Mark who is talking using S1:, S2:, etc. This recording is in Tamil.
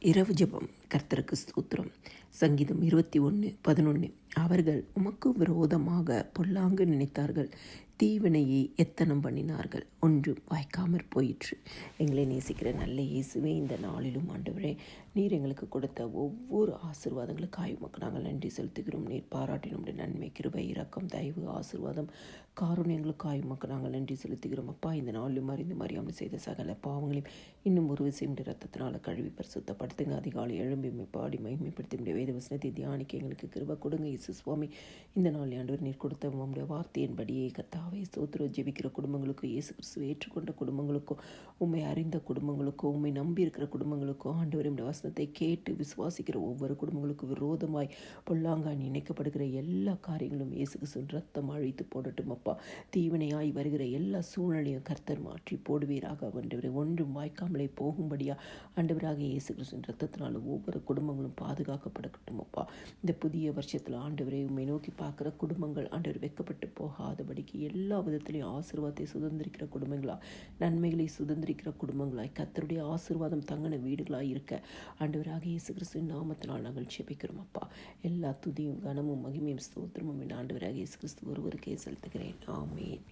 S1: இரவு ஜபம். கர்த்தருக்கு ஸ்தோத்திரம். சங்கீதம் இருபத்தி ஒன்று பதினொன்று. அவர்கள் உமக்கு விரோதமாக பொல்லாங்கு நினைத்தார்கள். தீவினையை எத்தனம் பண்ணினார்கள்? ஒன்றும் வாய்க்காமற் போயிற்று. எங்களை நேசிக்கிற நல்ல இயேசுவே இந்த நாளிலும் ஆண்டவரே நீர் எங்களுக்கு கொடுத்த ஒவ்வொரு ஆசீர்வாதங்களுக்காக உமக்கு நாங்கள் நன்றி செலுத்துகிறோம். நீர் பாராட்டினுடைய நன்மை கிருபை இரக்கம் தயவு ஆசீர்வாதம் காருண்யங்களுக்காக உமக்கு நாங்கள் நன்றி செலுத்துகிறோம். அப்பா இந்த நாளிலும் அறிந்து மறியாமல் செய்த சகல பாவங்களையும் இன்னும் ஒரு விஷயம் ரத்தத்தினால் கழுவி பரிசுத்தப்படுத்துங்க. அதிகாலை எழும்பி பாடி மகிமைப்படுத்தி வேத வசனத்தை தியானிக்க எங்களுக்கு கிருபை கொடுங்க. இயேசு சுவாமி இந்த நாள் ஆண்டவர் நீர் கொடுத்த உம்முடைய வார்த்தையின்படியே கத்தாவை சோத்ர ஜெபிக்கிற குடும்பங்களுக்கும் இயேசு கிறிஸ்துவை ஏற்றுக்கொண்ட குடும்பங்களுக்கும் உண்மை அறிந்த குடும்பங்களுக்கும் உண்மை நம்பி இருக்கிற குடும்பங்களுக்கும் ஆண்டவர் இந்த வசனத்தை கேட்டு விசுவாசிக்கிற ஒவ்வொரு குடும்பங்களுக்கும் விரோதமாய் பொல்லாங்காய் இணைக்கப்படுகிற எல்லா காரியங்களும் இயேசு கிறிஸ்துவின் ரத்தம் அழித்து போடட்டும் அப்பா. தீவினையாய் வருகிற எல்லா சூழ்நிலையும் கர்த்தர் மாற்றி போடுவீராக. ஆண்டவரை ஒன்றும் வாய்க்காமலே போகும்படியா ஆண்டவராக இயேசு கிறிஸ்துவின் ரத்தத்தினால ஒவ்வொரு குடும்பங்களும் பாதுகாக்கப்படட்டும் அப்பா. இந்த புதிய வருஷத்தில் ஆண்டவரை உண்மை நோக்கி பார்க்குற குடும்பங்கள் ஆண்டவர் வெக்கப்பட்டு போகாதபடிக்கு எல்லா விதத்திலையும் ஆசீர்வாதத்தை சுதந்திரிக்கிற குடும்பங்களா நன்மைகளை சுதந்திரிக்கிற குடும்பங்களாய் கத்தருடைய ஆசீர்வாதம் தங்கின வீடுகளாக இருக்க ஆண்டவராக இயேசு கிறிஸ்துவின் நாமத்தினால் நாங்கள் செபிக்கிறோம் அப்பா. எல்லா துதியும் கனமும் மகிமையும் ஸ்தோத்திரமும் என் ஆண்டவராக இயேசு கிறிஸ்து ஒருவருக்கே செலுத்துகிறேன். ஆமேன்.